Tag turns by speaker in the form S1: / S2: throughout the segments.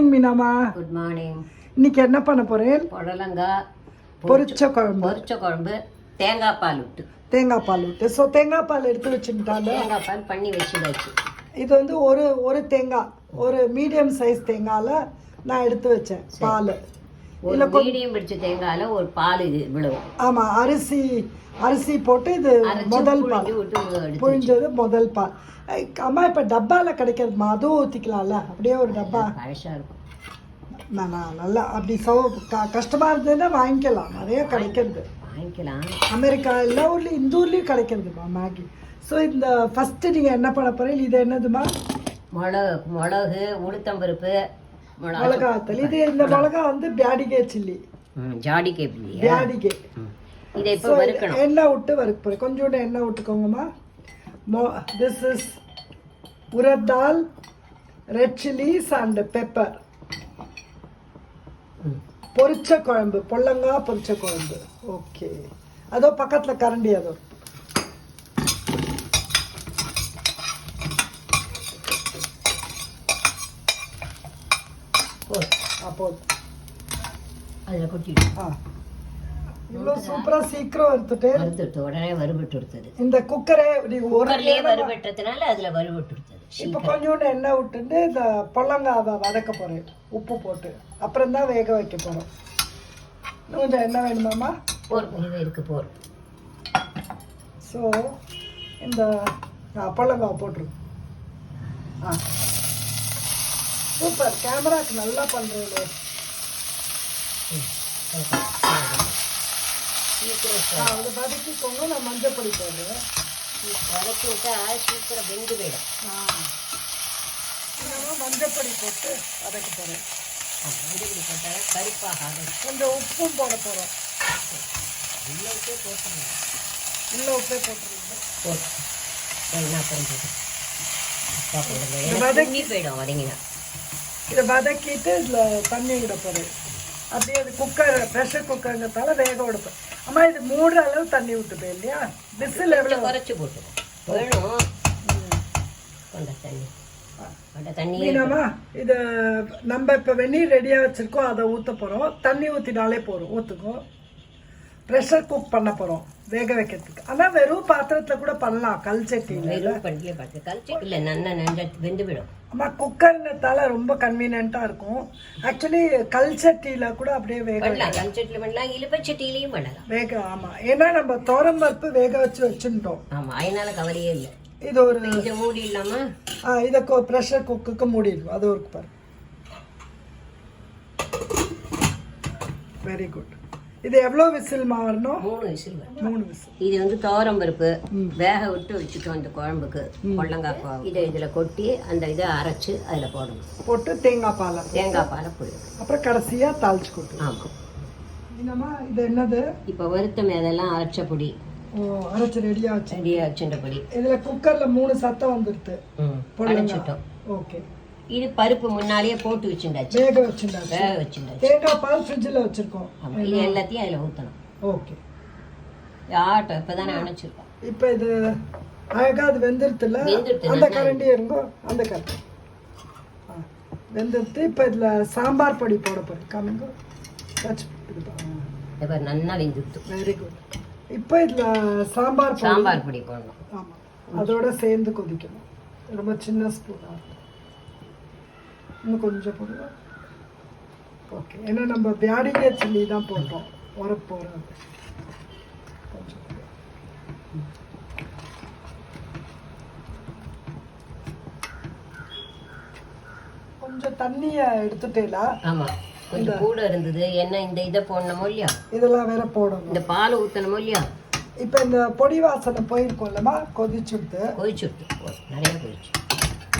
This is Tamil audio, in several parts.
S1: மார்னிங் மீனாமா.
S2: குட் மார்னிங்
S1: இன்னைக்கு என்ன பண்ண போறேன்?
S2: புடலங்காய்
S1: பொரிச்ச குழம்பு.
S2: பொரிச்ச குழம்பு தேங்காய் பால் விட்டு
S1: தேங்காய் பால் விட்டு ஸோ தேங்காய் பால் எடுத்து வச்சுட்டாங்க
S2: தேங்காய் பால் பண்ணி வச்சுதாச்சு
S1: இது வந்து ஒரு ஒரு தேங்காய். ஒரு மீடியம் சைஸ் தேங்காயில் நான் எடுத்து வச்சேன் பால்.
S2: ஒரு மீடியம் பிடிச்ச தேங்காயில ஒரு பால் இது இவ்வளவு
S1: ஆமாம் அரிசி அரிசி போட்டு இது முதல் பால். புழிஞ்சது முதல் பால். அம்மா இப்போ டப்பாவில் கிடைக்கிறதுமா அதுவும் ஊற்றிக்கலாம்ல அப்படியே ஒரு டப்பா.
S2: பழசா இருக்கும்.
S1: நான் நல்லா அப்படி சௌ கஷ்டமாக இருந்ததுன்னா வாங்கிக்கலாம். நிறைய கிடைக்கிறது.
S2: வாங்கிக்கலாம்.
S1: அமெரிக்கா எல்லா ஊர்லேயும் இந்த ஊர்லேயும் கிடைக்கிறதுமா மேகி. ஸோ இந்த ஃபஸ்ட்டு நீங்கள் என்ன பண்ண போகிறீங்க இது என்னதுமா?
S2: மிளகு மிளகு உளுத்தம்பருப்பு மிளகா
S1: மிளகா வத்தல் இது இந்த மிளகா வந்து பியாடிகே சில்லி.
S2: ம், ஜாடி கேப்லி
S1: பியாடிகே
S2: இதை இப்போ வறுக்கணும்.
S1: எண்ணெய் விட்டு வறுக்க கொஞ்சோண்டு எண்ணெய் விட்டுக்கோங்கம்மா. மோ this is urad dal red chillies and pepper. பொரிச்ச குழம்பு பொல்லங்காய் பொரிச்ச குழம்பு. ஓகே அதோ பக்கத்தில் கரண்டி அதோ.
S2: போதும். அதில் கொட்டிட்டு
S1: ஆ. இவ்வளோ சூப்பராக சீக்கிரம் எடுத்துட்டு
S2: வறுத்துட்டு உடனே வறுபட்டு கொடுத்தது.
S1: இந்த குக்கரே
S2: குக்கர்லயே வறுபட்டதுனால அதுல வறுபட்டு கொடுத்தது.
S1: இப்போ கொஞ்சோண்டு எண்ணெய் விட்டுட்டு இந்த பொல்லங்காவை வதக்க போகிறேன் உப்பு போட்டு. அப்புறம் தான் வேக வைக்க போகிறோம் கொஞ்சம் எண்ணெய் வேணுமாம்மா?
S2: போரும் இது இருக்கு போரும்
S1: ஸோ இந்த பொல்லங்காவை போட்டுருங்க ஆ. சூப்பர். கேமராக்கு நல்லா ஆ அதை வதக்கிக்கோங்க நான் மஞ்சள் பொடி போடுறேன்.
S2: வதக்கி விட்டா சீக்கிரம் வெந்து போயிடும்
S1: நம்ம மஞ்சள் பொடி போட்டு வதக்க போகிறேன்
S2: வெந்து போட்டா கருப்பாகாது
S1: கொஞ்சம் உப்பும் போட போகிறோம்
S2: உள்ளே போட்டுருங்க.
S1: உள்ள உப்பே போட்டுருங்க
S2: போட்டு என்ன தூங்கி போயிடும் வதங்கினா.
S1: இதை வதக்கிட்டு இதில் தண்ணி விட போகிறேன் அப்படியே அது குக்கர் ப்ரெஷர் குக்கருங்கிறதால வேக விடுப்பேன் அம்மா இது மூடுற அளவு தண்ணி விட்டுப்பேன் இல்லையா? விசில் எவ்வளோ
S2: குறைச்சி போட்டு வேணும். கொண்ட தண்ணி. கொண்ட தண்ணி
S1: மீனாமா இது நம்ம இப்போ வெந்நீர் ரெடியாக வச்சுருக்கோம் அதை ஊற்ற போகிறோம் தண்ணி ஊற்றினாலே போதும். ஊற்றுக்கும் ப்ரெஷர் குக் பண்ண போகிறோம் வேக வைக்கிறதுக்கு. ஆனால் வெறும் பாத்திரத்தில் கூட பண்ணலாம். கல் சட்டியில்
S2: வெறும் பண்ணலையே பார்த்து கழிச்சு இல்லை நல்லா நஞ்ச வெந்து போயிடும்.
S1: அம்மா குக்கர்ன்றதால ரொம்ப கன்வீனியண்ட்டாக இருக்கும். ஆக்சுவலி கல் சட்டியில் கூட அப்படியே வேக
S2: பண்ணலாம். கல்ச்சட்டில் பண்ணலாம். இழுப்பச்சட்டிலையும் பண்ணலாம்.
S1: வேக ஆமாம் ஏன்னா நம்ம தோரம் பருப்பு வேக வச்சு வச்சுட்டோம்
S2: ஆமா அதனால கவலையே இல்லை.
S1: இது ஒரு
S2: இதை மூடி இல்லாம?
S1: ஆ இதை ப்ரெஷர் குக்குக்கு மூடிடுவோம் அது ஒரு பாரு. வெரி குட் இது எவ்வளோ விசில் வரணும்
S2: மூணு விசில்
S1: மூணு விசில்.
S2: இது வந்து துவரம் பருப்பு. வேக விட்டு வச்சுட்டோம் இந்த குழம்புக்கு. கொள்ளங்காய் இதை இதுல கொட்டி அந்த இதை அரைச்சு அதுல போடணும்.
S1: போட்டு தேங்காய் பாலை
S2: தேங்காய் பாலை போடணும்
S1: அப்புறம் கடைசியாக தாளிச்சு கொட்டு.
S2: ஆமா.
S1: என்னம்மா இது என்னது?
S2: இப்போ வருத்தம் அதெல்லாம் அரைச்ச பொடி.
S1: ஓ அரைச்சி ரெடியாக வச்சு
S2: ரெடியாக வச்சுட்ட பொடி.
S1: இதில் குக்கரில் மூணு சத்தம் வந்துடுது.
S2: அரைச்சிட்டோம்.
S1: ஓகே.
S2: இது பருப்பு முன்னாலேயே போட்டு வச்சுட்டாச்சு.
S1: வேக வச்சுட்டாச்சு.
S2: வேக வச்சுட்டாச்சு.
S1: தேங்காய் பால் ஃப்ரிட்ஜில் வச்சுருக்கோம்.
S2: ஆமா இது எல்லாத்தையும் அதில் ஊற்றணும்
S1: ஓகே.
S2: ஆட்டம் இப்போ தானே அணைச்சிருக்கோம்.
S1: இப்போ இது அழகா அது வெந்துருத்துல.
S2: வெந்துருத்து,
S1: அந்த கரண்டி இருங்கோ அந்த கரண்டி. வெந்துருத்து இப்போ இதில் சாம்பார் பொடி போட போகிறேன் காமிங்கோ டச்
S2: இப்போ நல்லா வெந்துட்டு
S1: வெரி குட் இப்போ இதில் சாம்பார்
S2: சாம்பார் பொடி போடணும்.
S1: ஆமாம் அதோட சேர்ந்து கொதிக்கணும். ரொம்ப சின்ன ஸ்பூனாக இன்னும் கொஞ்சம் போடுங்க. ஓகே ஏன்னா நம்ம பியாடிகே சில்லி தான் போட்டோம். உரப்பு கொஞ்சம். கொஞ்சம் தண்ணியை எடுத்துட்டேலா
S2: ஆமா. கொஞ்சம் கூட இருந்தது. என்ன இந்த இதை போடணுமோ இல்லையா?
S1: இதெல்லாம் வேற போடணும்.
S2: இந்த பால் ஊற்றணுமோ இல்லையா?
S1: இப்போ இந்த பொடி வாசனை போயிருக்கோம்லமா கொதிச்சுட்டு
S2: கொதிச்சு விட்டு போதும். நிறைய கொதிச்சு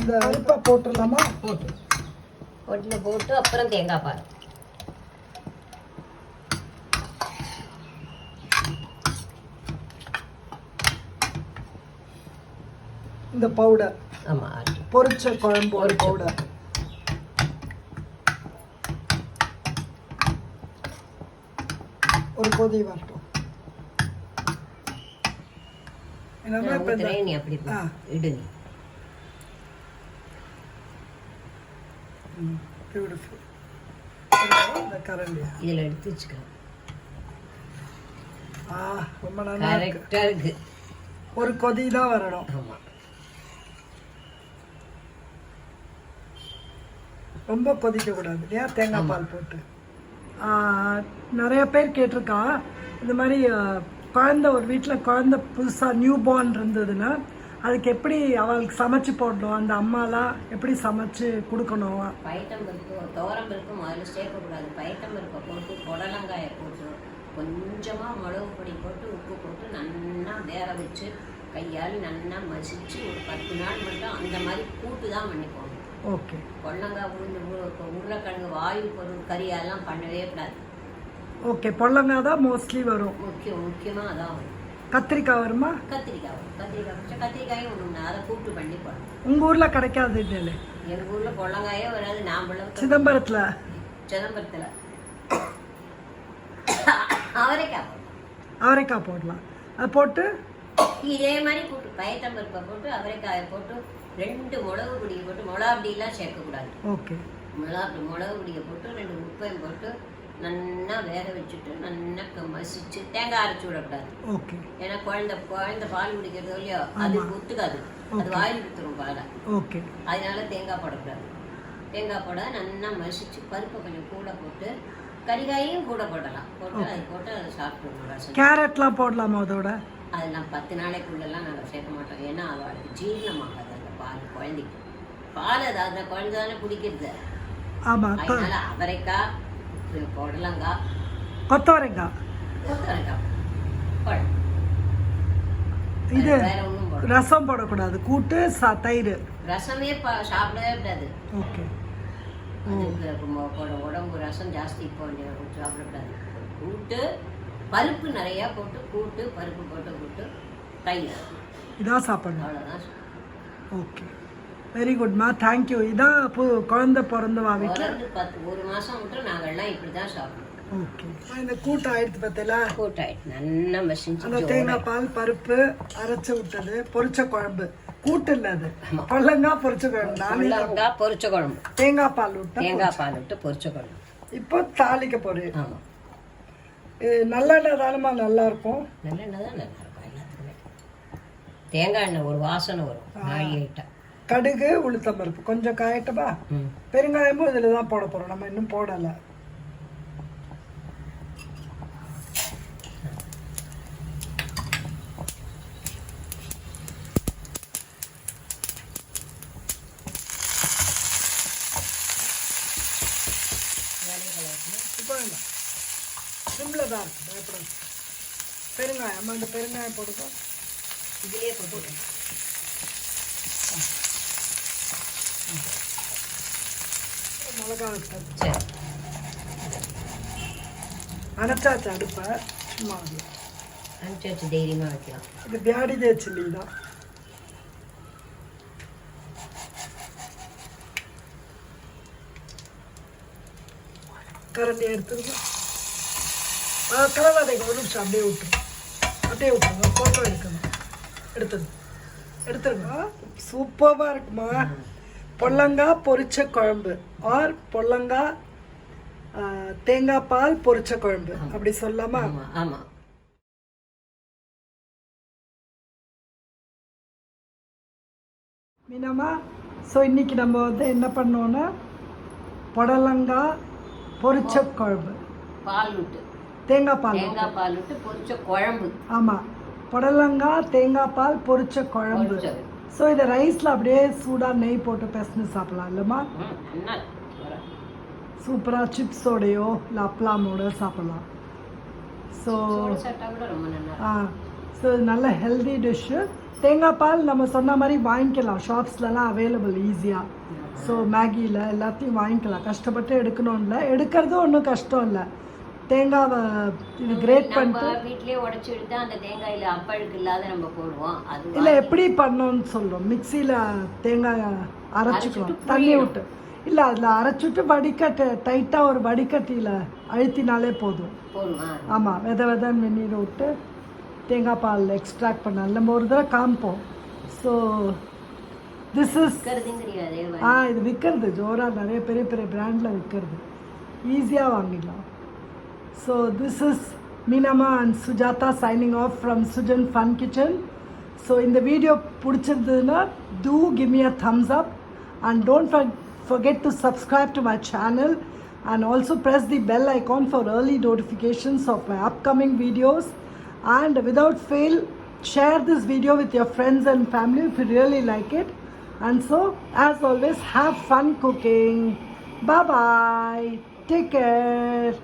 S1: இந்த அரிப்பை போட்டுடலாமா?
S2: போட்டு பொட்டில் போட்டு அப்புறம் தேங்காய் பால்.
S1: இந்த பவுடர்
S2: ஆமா ஆட்டு
S1: பொரிச்ச குழம்பு ஒரு பவுடர் ஒரு கொதி வரட்டும். இப்போ இந்த பியூட்டிஃபுல் இந்த கரண்டியா?
S2: இதில் எடுத்து வச்சுக்கலாம்.
S1: ஆ ரொம்ப நல்லா
S2: கரெக்டாக
S1: ஒரு கொதி தான் வரணும்.
S2: ஆமாம்
S1: ரொம்ப கொதிக்க கூடாது இல்லையா? தேங்காய் பால் போட்டு. நிறைய பேர் கேட்டிருக்கா இந்த மாதிரி குழந்தை ஒரு வீட்டில் குழந்தை புதுசாக நியூ பார்ன் இருந்ததுன்னா அதுக்கு எப்படி அவளுக்கு சமைச்சு போடணும்? அந்த அம்மாலாம் எப்படி சமைச்சு கொடுக்கணும்?
S2: பயத்தம் பருப்பு துவரம் பருப்பு முதல்ல சேர்க்கக்கூடாது பயத்தம் பருப்பை போட்டு புடலங்காயை போட்டு கொஞ்சமாக மிளகு பொடி போட்டு உப்பு போட்டு நல்லா வேக வச்சு கையால் நல்லா மசிச்சு ஒரு பத்து நாள் மட்டும் அந்த மாதிரி கூட்டு தான் பண்ணி போகணும்
S1: ஓகே.
S2: கொள்ளங்காய் உளுந்து உருளைக்கிழங்கு வாயு பொருள் கறியெல்லாம் பண்ணவே கூடாது.
S1: ஓகே பொல்லங்காய் தான் மோஸ்ட்லி வரும்.
S2: முக்கியம் முக்கியமாக அதான் வரும்.
S1: கத்திரிக்காய் வருமா?
S2: கத்திரிக்காய் வரும். கத்திரிக்காய் வச்சா கத்திரிக்காயும் ஒன்று அதை கூட்டு பண்ணி போடணும்
S1: உங்கள் ஊரில் கிடைக்காது இல்லை.
S2: எங்கள் ஊரில் கொள்ளங்காயே வராது. நான் பிள்ளை
S1: சிதம்பரத்தில்?
S2: சிதம்பரத்தில். அவரைக்காய்.
S1: அவரைக்காய் போடலாம். அது போட்டு?
S2: இதே மாதிரி போட்டு பயத்தம்பருப்பை போட்டு அவரைக்காயை போட்டு ரெண்டு மிளகு பொடியை போட்டு மிளகா பொடியெல்லாம் சேர்க்கக்கூடாது.
S1: ஓகே.
S2: மிளகா மிளகு பொடியை போட்டு ரெண்டு உப்பையும் போட்டு நல்லா வேக வச்சுட்டு நல்லா மசிச்சு தேங்காய் அரைச்சி விடக்கூடாது.
S1: ஓகே.
S2: ஏன்னா குழந்தை குழந்தை பால் குடிக்கிறதோ இல்லையோ அது ஒத்துக்காது. அது வாயில் வித்துரும் பாலை.
S1: ஓகே.
S2: அதனால தேங்காய் போடக்கூடாது. தேங்காய் போட நல்லா மசிச்சு பருப்பை கொஞ்சம் கூட போட்டு கறிகாயும் கூட போடலாம். போட்டு அது போட்டு அதை ரசம்.
S1: கேரட்லாம் போடலாமா அதோட?
S2: அதெல்லாம் பத்து நாளைக்குள்ளெல்லாம் நாங்கள் சேர்க்க மாட்டோம். ஏன்னா அவளுக்கு ஜீரணமாகாது அந்த பால் குழந்தைக்கு. பால் அது அந்த குழந்தை தானே குடிக்கிறது. அதனால அவரைக்காய் புடலங்காய்
S1: கொத்தவரைக்காய்
S2: கொத்தவரைக்காய் பழம்
S1: இது ரசம் போடக்கூடாது கூட்டு தயிர்
S2: ரசமே சாப்பிடவே கூடாது
S1: ஓகே
S2: உடம்பு ரசம் ஜாஸ்தி இப்போ சாப்பிடக்கூடாது கூட்டு பருப்பு நிறையா போட்டு கூட்டு பருப்பு போட்டு கூட்டு தயிர்
S1: இதான் சாப்பிடணும்
S2: அவ்வளோதான்
S1: ஓகே வெரி குட்மா தேங்க்யூ இதான் பு குழந்தை பிறந்தவா வீட்டில்
S2: பத்து ஒரு மாதம் விட்டு நாங்கள்லாம் இப்படி தான் சாப்பிடுவோம்
S1: ஓகே இந்த கூட்டு ஆயிடுத்து பார்த்தல
S2: கூட்டாயிட்டு நல்லா மசிஞ்சு
S1: அந்த தேங்காய் பால் பருப்பு அரைச்சு விட்டது பொரிச்ச குழம்பு. கூட்டு இல்லை அது. பொரிச்ச குழம்பு. நானே
S2: உள்ளங்காய் பொரிச்ச குழம்பு.
S1: தேங்காய் பால் விட்டேன்
S2: தேங்காய் பால் விட்டு பொரிச்ச குழம்பு.
S1: இப்போ தாளிக்க போறேன்.
S2: ஆமாம்
S1: இது நல்லெண்ணெய் தானமா நல்லா இருக்கும்
S2: நல்லெண்ணெய் தான் நல்லா இருக்கும் எல்லாத்துக்குமே. தேங்காய் எண்ணெய் ஒரு வாசனை வரும் நாழி ஐட்டம்
S1: கடுகு உளுத்தம் பருப்பு கொஞ்சம் காயட்டமா பெருங்காயமும் இதில் தான் போட போகிறோம் நம்ம இன்னும் போடலை. சிம்மில் தான் இருக்கு. பயப்படாது பெருங்காயம். அம்மா இந்த பெருங்காயம் போடுக்கோ
S2: இதுலேயே போட்டு
S1: மிளகா வச்சது
S2: சரி
S1: அணைச்சாச்சு அடுப்பை சும்மா அது.
S2: வச்சு தைரியமாக வைக்கலாம்
S1: இது பியாடி சில்லி தான் கரண்டி எடுத்துருங்க ஆ கலவாதைங்க ஒரு நிமிஷம் அப்படியே விட்டுருங்க அப்படியே விட்டுருங்க ஃபோட்டோ எடுக்கணும் எடுத்துருங்க எடுத்துருங்க சூப்பராக இருக்குமா பொல்லங்காய் பொரிச்ச குழம்பு. ஆர் பொல்லங்காய் தேங்காய் பால் பொரிச்ச குழம்பு. அப்படி சொல்லாமா
S2: ஆமாம்
S1: மீனம்மா ஸோ இன்னைக்கு நம்ம வந்து என்ன பண்ணோன்னா புடலங்காய் பொரிச்ச குழம்பு.
S2: பால் விட்டு.
S1: தேங்காய் பால்
S2: தேங்காய் பால் விட்டு பொரிச்ச குழம்பு.
S1: ஆமாம் புடலங்காய் தேங்காய் பால் பொரிச்ச குழம்பு. ஸோ இதை ரைஸில் அப்படியே சூடாக நெய் போட்டு பிசைஞ்சு சாப்பிடலாம் இல்லைம்மா. சூப்பராக சிப்ஸோடையோ இல்லை அப்ளாமோட சாப்பிடலாம். ஸோ. ஆ. ஸோ நல்ல ஹெல்தி டிஷ்ஷு தேங்காய் பால் நம்ம சொன்ன மாதிரி வாங்கிக்கலாம். ஷாப்ஸ்லலாம் அவைலபிள் ஈஸியாக ஸோ மேகியில் எல்லாத்தையும் வாங்கிக்கலாம். கஷ்டப்பட்டு எடுக்கணும் இல்லை எடுக்கிறதும் ஒன்றும் கஷ்டம் இல்லை. தேங்காவை இது கிரேட் பண்ணிட்டு
S2: வீட்லயே உடைச்சு எடுத்தா அந்த தேங்காயில அப்பழுக்கு இல்லாத நம்ம போடுவோம். அது
S1: இல்லை எப்படி பண்ணோன்னு சொல்கிறோம் மிக்சியில் தேங்காய் அரைச்சிக்கலாம் தண்ணி விட்டு. இல்லை அதில் அரைச்சிட்டு வடிகட்டு டைட்டாக ஒரு வடிகட்டியில் அழுத்தினாலே போதும். ஆமாம் வித விதன்னு வெந்நீர் விட்டு தேங்காய் பால் எக்ஸ்ட்ராக்ட் பண்ணால் நம்ம ஒரு தடவை காமிப்போம். ஸோ திஸ் இஸ் ஆ இது விற்கிறது. ஜோராக நிறைய பெரிய பெரிய பிராண்டில் விற்கிறது. ஈஸியாக வாங்கிடலாம். So this is Minama and Sujata signing off from Sujan Fun Kitchen. So in the video Pudichadana, do give me a thumbs up and don't forget to subscribe to my channel and also press the bell icon for early notifications of my upcoming videos. And without fail share this video with your friends and family if you really like it. And so as always have fun cooking. Bye bye take care.